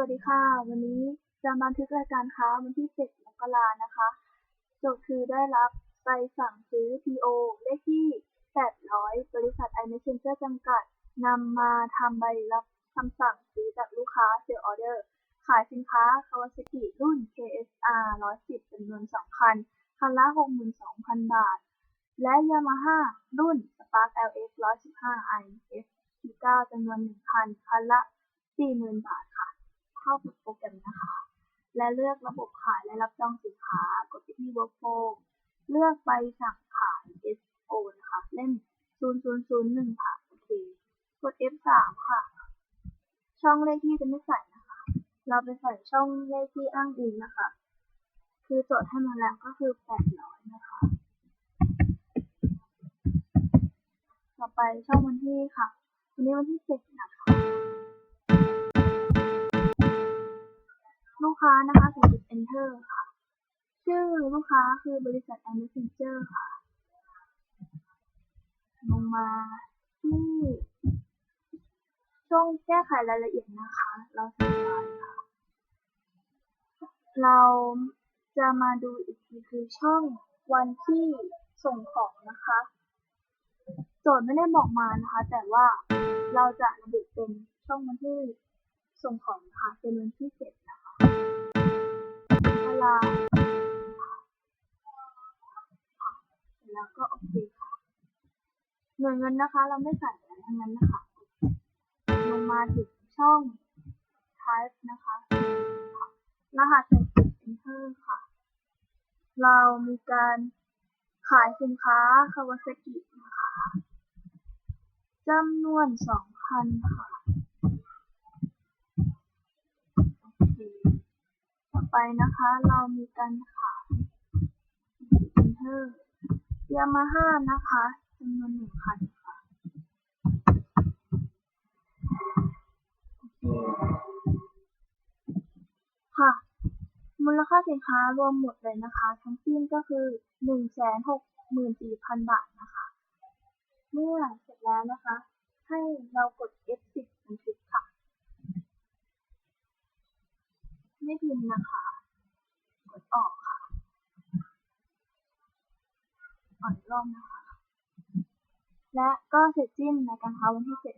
วัสดีค่ะ วันนี้จะบันทึกรายการค้าวันที่ 7 มกรานะคะ โจทย์คือได้รับใบสั่งซื้อ PO เลขที่ 800 บริษัท iMessenger จำกัดนำมาทำใบรับคำสั่งซื้อจากลูกค้า Sale Order ขายสินค้า Kawasaki รุ่น KSR 110จำนวน 2 คัน คันละ 62,000 บาท และ Yamaha รุ่น Spark LX 115 i F 9จำนวน 1 คัน คันละ 40,000 บาทค่ะ เข้ากับโปรแกรมนะคะ และเลือกระบบขายและรับจองสินค้า กดไปที่ Workflow เลือกใบสั่งขาย SO นะคะ เล่ม 0001 ค่ะ โอเค กด F3 ค่ะ ช่องเลขที่จะไม่ใส่นะคะ เราไปใส่ช่องเลขที่อ้างอิงนะคะ คือโจทย์ให้มาแล้วก็คือ 800 นะคะ ต่อไปช่องวันที่ค่ะ วันนี้วันที่ 7 นะคะ ค้านะคะกด enter ค่ะ ชื่อลูกค้าคือบริษัท iMessenger ค่ะ ลงมาที่ช่องแก้ไขรายละเอียดนะคะ เราสบายค่ะ เราจะมาดูอีกทีคือช่องวันที่ส่งของนะคะ โจทย์ไม่ได้บอกมานะคะ แต่ว่าเราจะระบุเป็นช่องวันที่ส่งของนะคะเป็นวันที่เจ็ด แล้วก็โอเคค่ะ หน่วยเงินนะคะ เราไม่ใส่อะไรทั้งนั้นนะคะ ลงมาถึงช่อง type นะคะรหัสใส่กด enter ค่ะ เรามีการขายสินค้า Kawasaki นะคะจำนวน2คันค่ะ โอเค ต่อไปนะคะ เรามีการขาย Enter Yamaha นะคะจำนวน1คันค่ะค่ะ มูลค่าสินค้ารวมหมดเลยนะคะ ทั้งสิ้นก็คือ164,000บาทนะคะ เมื่อเสร็จแล้วนะคะ ให้เรากด F10 บันทึกค่ะ ไม่พิมพ์นะคะ กดออกค่ะ อ่อนรอบนะคะ และก็เสร็จสิ้นในการท้าวันที่7